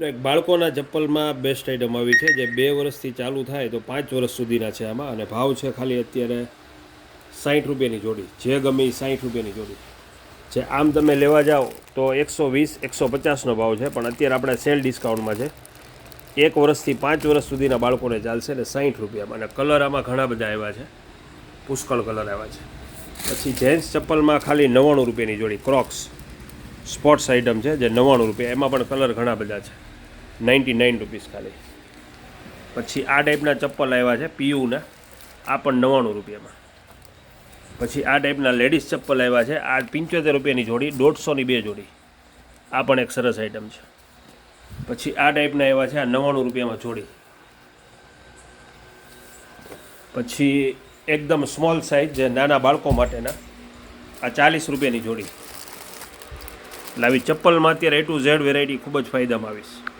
એક બાળકોના ચપ્પલમાં best item આવી છે, જે બે વર્ષથી ચાલુ થાય તો પાંચ વર્ષ સુધીના છે આમાં, અને ભાવ છે ખાલી અત્યારે સાઠ રૂપિયાની જોડી, જે ગમે એ સાઠ રૂપિયાની જોડી. જે આમ તમે લેવા જાઓ તો એકસો વીસ, એકસો પચાસનો ભાવ છે, પણ અત્યારે આપણે સેલ ડિસ્કાઉન્ટમાં છે. એક વર્ષથી પાંચ વર્ષ સુધીના બાળકોને ચાલશે ને સાઠ રૂપિયામાં, અને કલર આમાં ઘણા બધા આવ્યા છે. પુષ્કળ કલર આવ્યા છે. પછી જેન્ટ્સ ચપ્પલમાં ખાલી નવ્વાણું રૂપિયાની જોડી ક્રોક્સ સ્પોર્ટ્સ આઇટમ છે જે નવ્વાણું રૂપિયા, એમાં પણ કલર ઘણા બધા છે. નાઇન્ટી નાઇન રૂપીસ ખાલી. પછી આ ટાઈપના ચપ્પલ આવ્યા છે, પીયુના. આ પણ નવ્વાણું રૂપિયામાં. પછી આ ટાઈપના લેડીઝ ચપ્પલ આવ્યા છે, આ પંચોતેર રૂપિયાની જોડી, દોઢસોની બે જોડી. આ પણ એક સરસ આઇટમ છે. પછી આ ટાઈપના આવ્યા છે, આ નવ્વાણું રૂપિયામાં જોડી. પછી એકદમ સ્મોલ સાઇઝ, જે નાના બાળકો માટેના, આ ચાલીસ રૂપિયાની જોડી. એટલે આવી ચપ્પલમાં અત્યારે એ ટુ ઝેડ વેરાયટી ખૂબ જ ફાયદામાં આવીશ.